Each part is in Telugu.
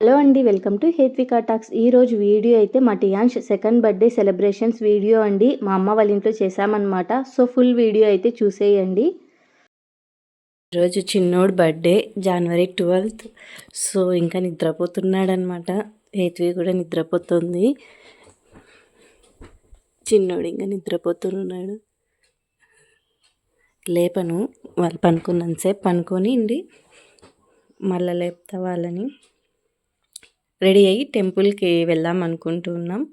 హలో అండి వెల్కమ్ టు హేత్వికా టాక్స్. ఈరోజు వీడియో అయితే మా Tiyansh second birthday celebrations video అండి. మా అమ్మ వాళ్ళ ఇంట్లో చేశామన్నమాట. సో ఫుల్ వీడియో అయితే చూసేయండి. ఈరోజు చిన్నోడు బర్త్డే జనవరి ట్వెల్త్. సో ఇంకా నిద్రపోతున్నాడనమాట హేత్వి కూడా నిద్రపోతుంది. చిన్నోడు ఇంకా నిద్రపోతున్నాడు. లేపను. వాళ్ళు పనుకున్నంతసేపు పనుకొని అండి మళ్ళీ లేపుతా వాళ్ళని. రెడీ అయ్యి టెంపుల్కి వెళ్దాం అనుకుంటున్నాం.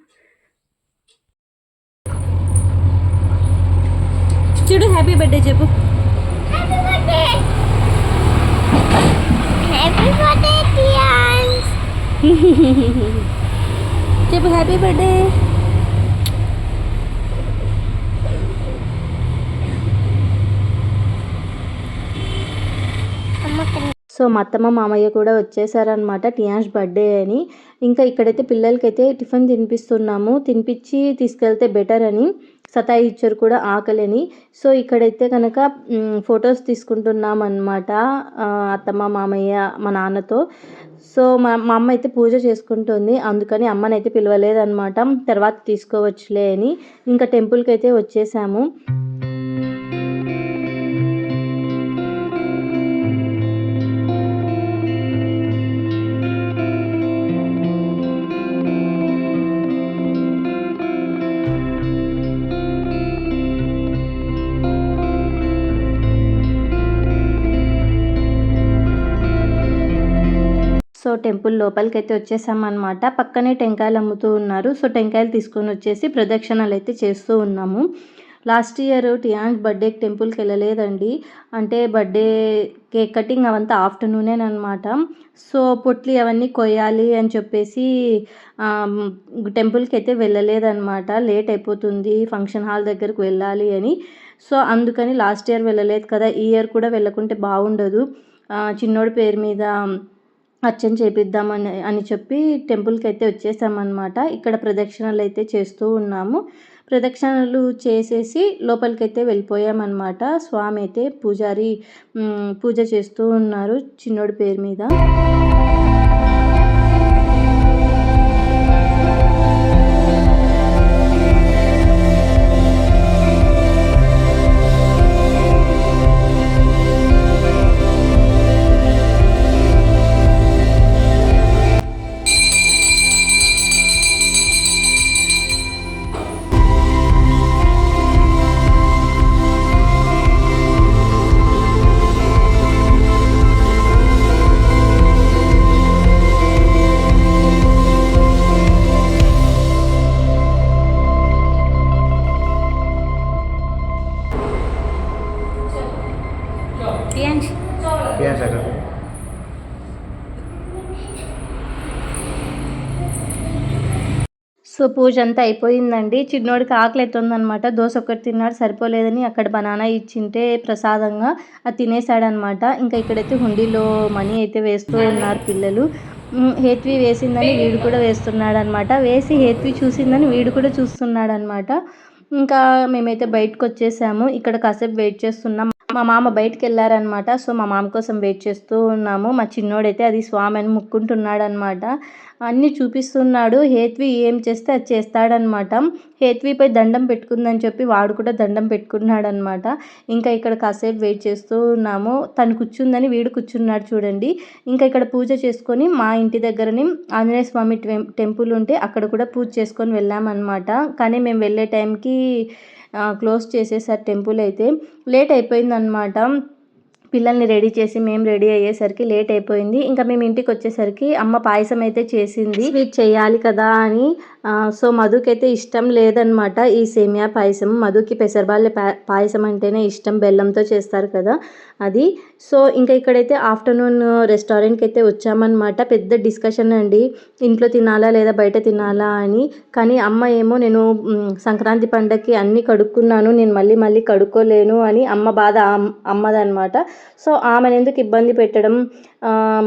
చూడు హ్యాపీ బర్త్డే చెప్పు! చెప్పు హ్యాపీ బర్త్డే. సో మా అత్తమ్మ మామయ్య కూడా వచ్చేసారనమాట టియాష్ బర్త్డే అని. ఇంకా ఇక్కడైతే పిల్లలకైతే టిఫిన్ తినిపిస్తున్నాము. తినిపించి తీసుకెళ్తే బెటర్ అని సతాయి ఇచ్చారు కూడా ఆకలిని. సో ఇక్కడైతే కనుక ఫొటోస్ తీసుకుంటున్నాం అనమాట అత్తమ్మ మామయ్య మా నాన్నతో. సో మా మా అమ్మ అయితే పూజ చేసుకుంటుంది. అందుకని అమ్మనైతే పిలవలేదన్నమాట. తర్వాత తీసుకోవచ్చులే అని. ఇంకా టెంపుల్కి అయితే వచ్చేసాము. సో టెంపుల్ లోపలికి అయితే వచ్చేసామన్నమాట. పక్కనే టెంకాయలు అమ్ముతూ ఉన్నారు. సో టెంకాయలు తీసుకొని వచ్చేసి ప్రదక్షిణలు అయితే చేస్తూ ఉన్నాము. లాస్ట్ ఇయర్ టియాంగ్ బర్త్డేకి టెంపుల్కి వెళ్ళలేదండి. అంటే బర్త్డే కేక్ కటింగ్ అవంతా ఆఫ్టర్నూనే అనమాట సో పొట్లి అవన్నీ కొయ్యాలి అని చెప్పేసి టెంపుల్కి అయితే వెళ్ళలేదన్నమాట. లేట్ అయిపోతుంది ఫంక్షన్ హాల్ దగ్గరకు వెళ్ళాలి అని. సో అందుకని లాస్ట్ ఇయర్ వెళ్ళలేదు కదా. ఈ ఇయర్ కూడా వెళ్ళకుంటే బాగుండదు. చిన్నోడి పేరు మీద అర్చన చేపిద్దామని అని చెప్పి టెంపుల్కి అయితే వచ్చేసామన్నమాట. ఇక్కడ ప్రదక్షిణలు అయితే చేస్తూ ఉన్నాము. ప్రదక్షిణలు చేసేసి లోపలికైతే వెళ్ళిపోయామన్నమాట. స్వామి అయితే పూజారి పూజ చేస్తూ ఉన్నారు చిన్నోడి పేరు మీద. సో పూజ అంతా అయిపోయిందండి. చిన్నోడికి ఆకలి అవుతుందనమాట దోశ ఒకటి తిన్నాడు సరిపోలేదని అక్కడ బనానా ఇచ్చింటే ప్రసాదంగా అది తినేసాడనమాట ఇంకా ఇక్కడైతే హుండీలో మనీ అయితే వేస్తూ ఉన్నారు పిల్లలు. హేత్వి వేసిందని వీడు కూడా వేస్తున్నాడు అనమాట వేసి హేత్వి చూసిందని వీడు కూడా చూస్తున్నాడు అనమాట ఇంకా మేమైతే బయటకు వచ్చేసాము ఇక్కడ కాసేపు వెయిట్ చేస్తున్నాం. మా మామ బయటకు వెళ్ళారనమాట సో మా మామ కోసం వెయిట్ చేస్తూ ఉన్నాము. మా చిన్నోడైతే అది స్వామి అని ముక్కుంటున్నాడు అనమాట అన్నీ చూపిస్తున్నాడు. హేత్వి ఏం చేస్తే అది చేస్తాడనమాట. హేత్విపై దండం పెట్టుకుందని చెప్పి వాడు కూడా దండం పెట్టుకున్నాడు అనమాట ఇంకా ఇక్కడ కాసేపు వెయిట్ చేస్తూ ఉన్నాము. తను కూర్చుందని వీడు కూర్చున్నాడు చూడండి. ఇంకా ఇక్కడ పూజ చేసుకొని మా ఇంటి దగ్గరని ఆంజనేయ స్వామి టెంపుల్ ఉంటే అక్కడ కూడా పూజ చేసుకొని వెళ్ళామన్నమాట కానీ మేము వెళ్ళే టైంకి క్లోజ్ చేసేసారు టెంపుల్ అయితే. లేట్ అయిపోయిందనమాట. పిల్లల్ని రెడీ చేసి మేము రెడీ అయ్యేసరికి లేట్ అయిపోయింది. ఇంకా మేము ఇంటికి వచ్చేసరికి అమ్మ పాయసం అయితే చేసింది. స్వీట్ చేయాలి కదా అని సో మధుకైతే ఇష్టం లేదనమాట ఈ సేమియా పాయసం. మధుకి పెసరబాళ్ళ పాయసం అంటేనే ఇష్టం బెల్లంతో చేస్తారు కదా అది. సో ఇంకా ఇక్కడైతే ఆఫ్టర్నూన్ రెస్టారెంట్కి అయితే వచ్చామన్నమాట. పెద్ద డిస్కషన్ అండి. ఇంట్లో తినాలా లేదా బయట తినాలా అని. కానీ అమ్మ ఏమో నేను సంక్రాంతి పండగకి అన్నీ కడుక్కున్నాను. నేను మళ్ళీ మళ్ళీ కడుక్కోలేను అని అమ్మ బాధ అమ్మదనమాట సో ఆమెను ఎందుకు ఇబ్బంది పెట్టడం?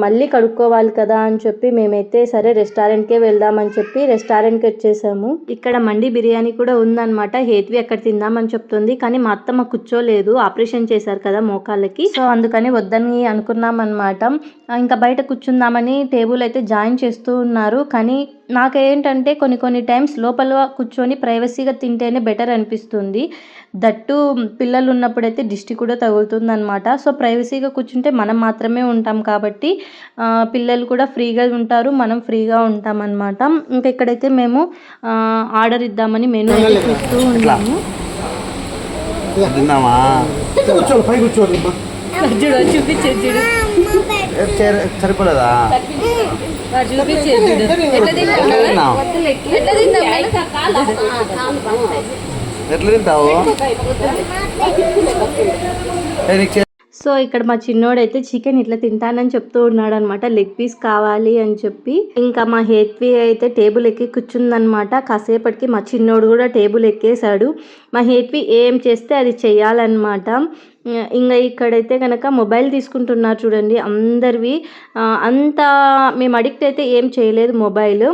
మళ్ళీ కడుక్కోవాలి కదా అని చెప్పి మేమైతే సరే రెస్టారెంట్కే వెళ్దామని చెప్పి రెస్టారెంట్కి వచ్చేసాము. ఇక్కడ మండి బిర్యానీ కూడా ఉందన్నమాట. హేత్వి అక్కడ తిందామని చెప్తుంది కానీ మా అత్తమ్మ కూర్చోలేదు. ఆపరేషన్ చేశారు కదా మోకాళ్ళకి. సో అందుకని వద్దని అనుకున్నాం అనమాట ఇంకా బయట కూర్చుందామని టేబుల్ అయితే జాయిన్ చేస్తూ ఉన్నారు. కానీ నాకేంటంటే కొన్ని కొన్ని టైమ్స్ లోపల కూర్చొని ప్రైవసీగా తింటేనే బెటర్ అనిపిస్తుంది. దట్టు పిల్లలు ఉన్నప్పుడైతే దిష్టి కూడా తగులుతుంది అనమాట సో ప్రైవసీగా కూర్చుంటే మనం మాత్రమే ఉంటాం కాబట్టి ఆ, పిల్లలు కూడా ఫ్రీగా ఉంటారు మనం ఫ్రీగా ఉంటాం అనమాట ఇంకా ఇక్కడైతే మేము ఆర్డర్ ఇద్దామని మెనూ అయితే చూస్తూ ఉన్నాము. సరిపోలేదా? ఎట్లా తింటావు? సో ఇక్కడ మా చిన్నోడైతే చికెన్ ఇట్లా తింటానని చెప్తూ ఉన్నాడు అనమాట లెగ్ పీస్ కావాలి అని చెప్పి. ఇంకా మా హేత్వి అయితే టేబుల్ ఎక్కి కూర్చుందనమాట. కాసేపటికి మా చిన్నోడు కూడా టేబుల్ ఎక్కేశాడు. మా హేత్వి ఏం చేస్తే అది చెయ్యాలన్నమాట ఇంకా ఇక్కడైతే కనుక మొబైల్ తీసుకుంటున్నారు చూడండి అందరివి. అంత మేము అడిక్ట్ అయితే ఏం చేయలేదు మొబైల్.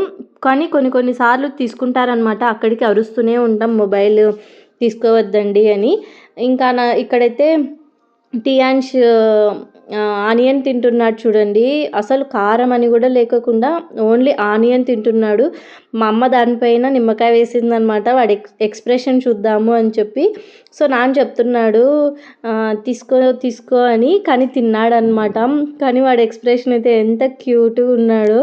కానీ కొన్ని కొన్నిసార్లు తీసుకుంటారనమాట అక్కడికి అరుస్తూనే ఉంటాం మొబైల్ తీసుకోవద్దండి అని. ఇంకా నా ఇక్కడైతే టియాన్ష్ ఆనియన్ తింటున్నాడు చూడండి. అసలు కారం అని కూడా లేకోకుండా ఓన్లీ ఆనియన్ తింటున్నాడు. మా అమ్మ దానిపైన నిమ్మకాయ వేసిందనమాట. వాడి ఎక్స్ ఎక్స్ప్రెషన్ చూద్దాము అని చెప్పి. సో నాన్న చెప్తున్నాడు తీసుకో తీసుకో అని. కానీ తిన్నాడనమాట. కానీ వాడి ఎక్స్ప్రెషన్ అయితే ఎంత క్యూట్గా ఉన్నాడు.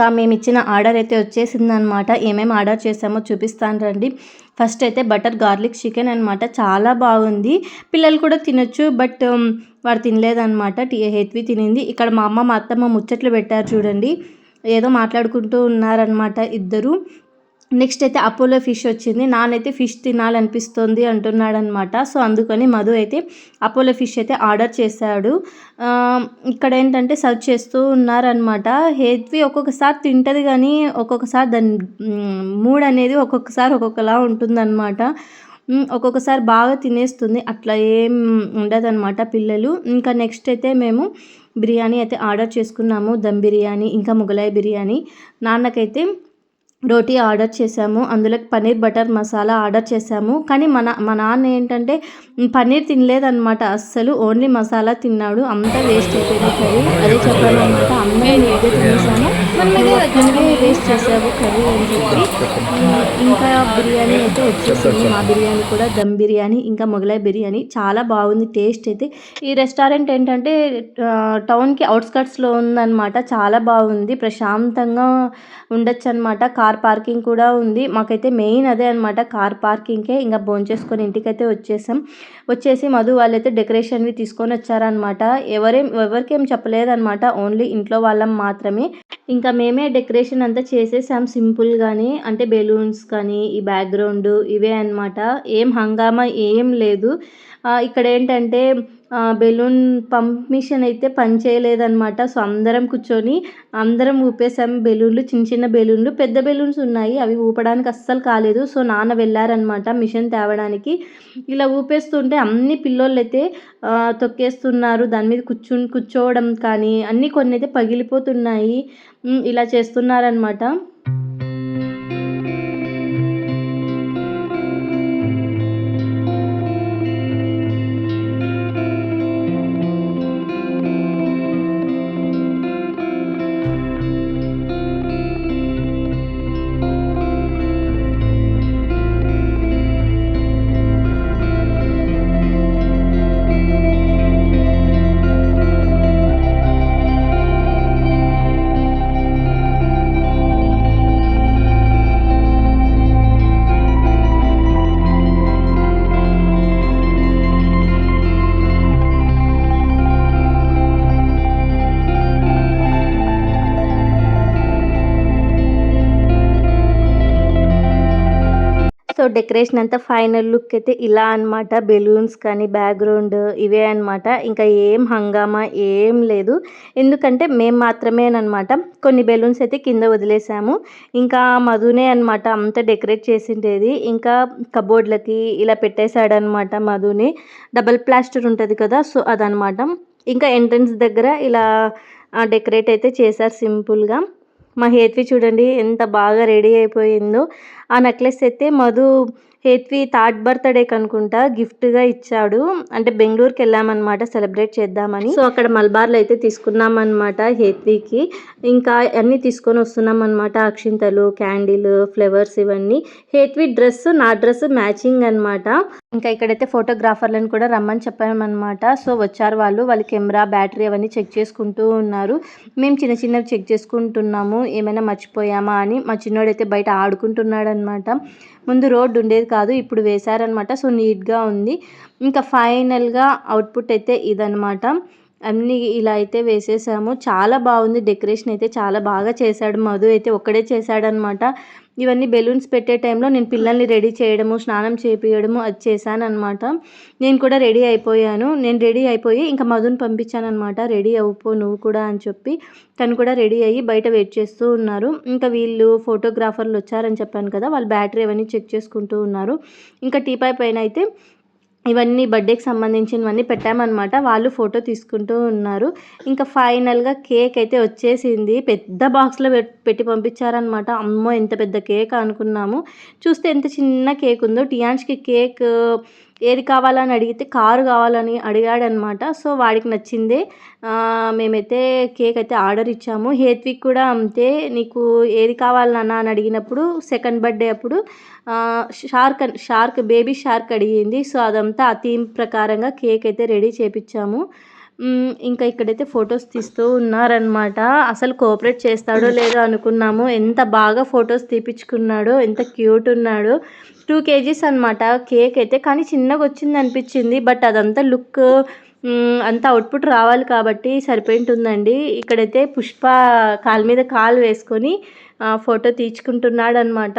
ఇంకా మేము ఇచ్చిన ఆర్డర్ అయితే వచ్చేసింది అనమాట ఏమేమి ఆర్డర్ చేసామో చూపిస్తాను రండి ఫస్ట్ అయితే బటర్ గార్లిక్ చికెన్ అనమాట చాలా బాగుంది. పిల్లలు కూడా తినొచ్చు బట్ వాడు తినలేదనమాట టీ హెత్వి తినింది. ఇక్కడ మా అమ్మ మా అత్తమ్మ ముచ్చట్లు పెట్టారు చూడండి. ఏదో మాట్లాడుకుంటూ ఉన్నారనమాట ఇద్దరు. నెక్స్ట్ అయితే అపోలో ఫిష్ వచ్చింది. నానైతే ఫిష్ తినాలనిపిస్తుంది అంటున్నాడనమాట. సో అందుకని మధు అయితే అపోలో ఫిష్ అయితే ఆర్డర్ చేశాడు. ఇక్కడ ఏంటంటే సర్వ్ చేస్తూ ఉన్నారనమాట. హేత్వి ఒక్కొక్కసారి తింటుంది కానీ ఒక్కొక్కసారి దాని మూడ్ అనేది ఒక్కొక్కసారి ఒక్కొక్కలా ఉంటుందన్నమాట ఒక్కొక్కసారి బాగా తినేస్తుంది. అట్లా ఏం ఉండదన్నమాట పిల్లలు. ఇంకా నెక్స్ట్ అయితే మేము బిర్యానీ అయితే ఆర్డర్ చేసుకున్నాము. దమ్ బిర్యానీ ఇంకా ముగలాయి బిర్యానీ. నాన్నకైతే రోటీ ఆర్డర్ చేసాము అందులో పన్నీర్ బటర్ మసాలా ఆర్డర్ చేసాము కానీ మన మా నాన్న ఏంటంటే పన్నీర్ తినలేదన్నమాట. అస్సలు ఓన్లీ మసాలా తిన్నాడు. అంతా వేస్ట్ అయిపోయింది. కర్రీ అదే చెప్పాను అనమాట అమ్మాయి నేనే తినేసాను వేస్ట్ చేసావు కర్రీ అని చెప్పి. ఇంకా బిర్యానీ అయితే వచ్చేసింది. మా బిర్యానీ కూడా దమ్ బిర్యానీ ఇంకా మొగలాయి బిర్యానీ. చాలా బాగుంది టేస్ట్ అయితే. ఈ రెస్టారెంట్ ఏంటంటే టౌన్కి అవుట్స్కట్స్లో ఉందన్నమాట. చాలా బాగుంది ప్రశాంతంగా ఉండొచ్చు అనమాట కార్ పార్కింగ్ కూడా ఉంది. మాకైతే మెయిన్ అదే అనమాట కార్ పార్కింగ్కే ఇంకా భోంచేసుకొని ఇంటికైతే వచ్చేసాం. వచ్చేసి మధు వాళ్ళైతే డెకరేషన్వి తీసుకొని వచ్చారనమాట ఎవరేం ఎవరికేం చెప్పలేదన్నమాట. ఓన్లీ ఇంట్లో వాళ్ళం మాత్రమే. ఇంకా మేమే డెకరేషన్ అంతా చేసేసాం సింపుల్ కానీ అంటే బెలూన్స్ కానీ ఈ బ్యాక్గ్రౌండ్ ఇవే అనమాట ఏం హంగామా ఏం లేదు. ఇక్కడ ఏంటంటే బెలూన్ పంప్ మిషన్ అయితే పనిచేయలేదన్నమాట సో అందరం కూర్చొని అందరం ఊపేసాం బెలూన్లు చిన్న చిన్న బెలూన్లు. పెద్ద బెలూన్స్ ఉన్నాయి అవి ఊపడానికి అస్సలు కాలేదు. సో నాన్న వెళ్ళారనమాట మిషన్ తేవడానికి. ఇలా ఊపేస్తుంటే అన్ని పిల్లోళ్ళు అయితే తొక్కేస్తున్నారు. దాని మీద కూర్చు కూర్చోవడం కానీ అన్నీ కొన్ని అయితే పగిలిపోతున్నాయి ఇలా చేస్తున్నారనమాట సో డెకరేషన్ అంతా ఫైనల్ లుక్ అయితే ఇలా అన్నమాట. బెలూన్స్ కానీ బ్యాక్గ్రౌండ్ ఇవే అనమాట ఇంకా ఏం హంగామా ఏం లేదు. ఎందుకంటే మేము మాత్రమేనమాట కొన్ని బెలూన్స్ అయితే కింద వదిలేసాము. ఇంకా మధునే అనమాట అంతా డెకరేట్ చేసిండేది. ఇంకా కబోర్డ్లకి ఇలా పెట్టేశాడనమాట మధుని. డబల్ ప్లాస్టర్ ఉంటుంది కదా సో అదనమాట ఇంకా ఎంట్రన్స్ దగ్గర ఇలా డెకరేట్ అయితే చేశారు సింపుల్గా. మా హేత్వి చూడండి ఎంత బాగా రెడీ అయిపోయిందో. ఆ నెక్లెస్ అయితే మధు హేత్వి థర్డ్ బర్త్డేకి అనుకుంటా గిఫ్ట్గా ఇచ్చాడు. అంటే బెంగళూరుకి వెళ్ళామన్నమాట సెలబ్రేట్ చేద్దామని. సో అక్కడ మల్బార్లో అయితే తీసుకున్నామన్నమాట హేత్వికి. ఇంకా అన్నీ తీసుకొని వస్తున్నాం అనమాట అక్షింతలు క్యాండిల్ ఫ్లవర్స్ ఇవన్నీ. హేత్వి డ్రెస్ నా డ్రెస్ మ్యాచింగ్ అన్నమాట. ఇంకా ఇక్కడైతే ఫోటోగ్రాఫర్లను కూడా రమ్మని చెప్పామన్నమాట. సో వచ్చారు వాళ్ళు వాళ్ళ కెమెరా బ్యాటరీ అవన్నీ చెక్ చేసుకుంటూ ఉన్నారు. మేము చిన్న చిన్నవి చెక్ చేసుకుంటున్నాము ఏమైనా మర్చిపోయామా అని. మా చిన్నోడైతే బయట ఆడుకుంటున్నాడు అనమాట ముందు రోడ్డు ఉండేది కాదు ఇప్పుడు వేశారనమాట సో నీట్గా ఉంది. ఇంకా ఫైనల్గా అవుట్పుట్ అయితే ఇదనమాట అన్నీ ఇలా అయితే వేసేసాము. చాలా బాగుంది. డెకరేషన్ అయితే చాలా బాగా చేశాడు. మధు అయితే ఒక్కడే చేశాడనమాట ఇవన్నీ బెలూన్స్ పెట్టే టైంలో నేను పిల్లల్ని రెడీ చేయడము స్నానం చేపియడము అది చేశాను అనమాట నేను కూడా రెడీ అయిపోయాను. నేను రెడీ అయిపోయి ఇంకా మధుని పంపించాను అనమాట రెడీ అయిపో నువ్వు కూడా అని చెప్పి. తను కూడా రెడీ అయ్యి బయట వెయిట్ చేస్తూ ఉన్నారు. ఇంకా వీళ్ళు ఫోటోగ్రాఫర్లు వచ్చారని చెప్పాను కదా వాళ్ళు బ్యాటరీ అవన్నీ చెక్ చేసుకుంటూ ఉన్నారు. ఇంకా టీపాయ్ పైన అయితే ఇవన్నీ బర్త్డేకి సంబంధించినవన్నీ పెట్టామన్నమాట. వాళ్ళు ఫోటో తీసుకుంటూ ఉన్నారు. ఇంకా ఫైనల్గా కేక్ అయితే వచ్చేసింది. పెద్ద బాక్స్లో పెట్టి పంపించారనమాట అమ్మో ఎంత పెద్ద కేక్ అనుకున్నాము. చూస్తే ఎంత చిన్న కేక్ ఉందో. టియాన్స్కి కేక్ ఏది కావాలని అడిగితే కారు కావాలని అడిగాడనమాట. సో వాడికి నచ్చిందే. మేమైతే కేక్ అయితే ఆర్డర్ ఇచ్చాము. హేత్విక్ కూడా అంతే. నీకు ఏది కావాలన్నా అని అడిగినప్పుడు సెకండ్ బర్త్డే అప్పుడు షార్క్ షార్క్ బేబీ షార్క్ అడిగింది. సో అదంతా ఆ థీమ్ ప్రకారంగా కేక్ అయితే రెడీ చేపించాము ఇంకా ఇక్కడైతే ఫొటోస్ తీస్తూ ఉన్నారనమాట అసలు కోఆపరేట్ చేస్తాడో లేదో అనుకున్నాము. ఎంత బాగా ఫొటోస్ తీపించుకున్నాడో ఎంత క్యూట్ ఉన్నాడో. టూ కేజీస్ అనమాట కేక్ అయితే. కానీ చిన్నగా వచ్చింది అనిపించింది. బట్ అదంతా లుక్ అంత అవుట్పుట్ రావాలి కాబట్టి సరిపోయింటుందండి. ఇక్కడైతే పుష్ప కాలు మీద కాలు వేసుకొని ఫోటో తీర్చుకుంటున్నాడు అనమాట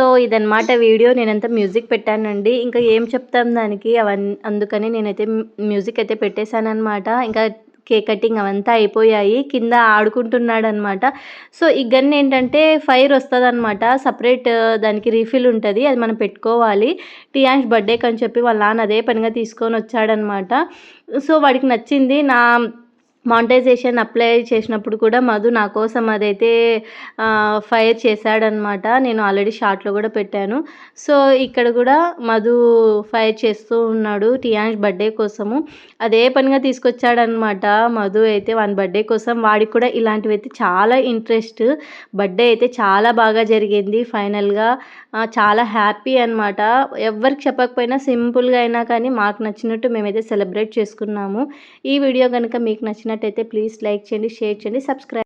సో ఇదన్నమాట వీడియో. నేనంతా మ్యూజిక్ పెట్టానండి. ఇంకా ఏం చెప్తాం దానికి? అవన్నీ అందుకని నేనైతే మ్యూజిక్ అయితే పెట్టేశానమాట ఇంకా కేక్ కటింగ్ అవంతా అయిపోయాయి. కింద ఆడుకుంటున్నాడు అనమాట సో ఈ గన్ ఏంటంటే ఫైర్ వస్తుంది అనమాట సపరేట్ దానికి రీఫిల్ ఉంటుంది. అది మనం పెట్టుకోవాలి. టియాన్స్ బర్త్డేకి అని చెప్పి వాళ్ళ నాన్న అదే పనిగా తీసుకొని వచ్చాడనమాట సో వాడికి నచ్చింది. నా మానిటైజేషన్ అప్లై చేసినప్పుడు కూడా మధు నా కోసం అదైతే ఫైర్ చేశాడనమాట నేను ఆల్రెడీ షార్ట్లో కూడా పెట్టాను. సో ఇక్కడ కూడా మధు ఫైర్ చేస్తూ ఉన్నాడు టియాన్స్ బర్త్డే కోసము. అదే పనిగా తీసుకొచ్చాడనమాట మధు అయితే వాని బర్త్డే కోసం. వాడికి కూడా ఇలాంటివి అయితే చాలా ఇంట్రెస్ట్. బర్త్డే అయితే చాలా బాగా జరిగింది ఫైనల్గా. చాలా హ్యాపీ అనమాట ఎవరికి చెప్పకపోయినా సింపుల్గా అయినా కానీ మాకు నచ్చినట్టు మేమైతే సెలబ్రేట్ చేసుకున్నాము. ఈ వీడియో కనుక మీకు నచ్చిన నచ్చినట్టయితే ప్లీజ్ లైక్ చేయండి షేర్ చేయండి సబ్స్క్రైబ్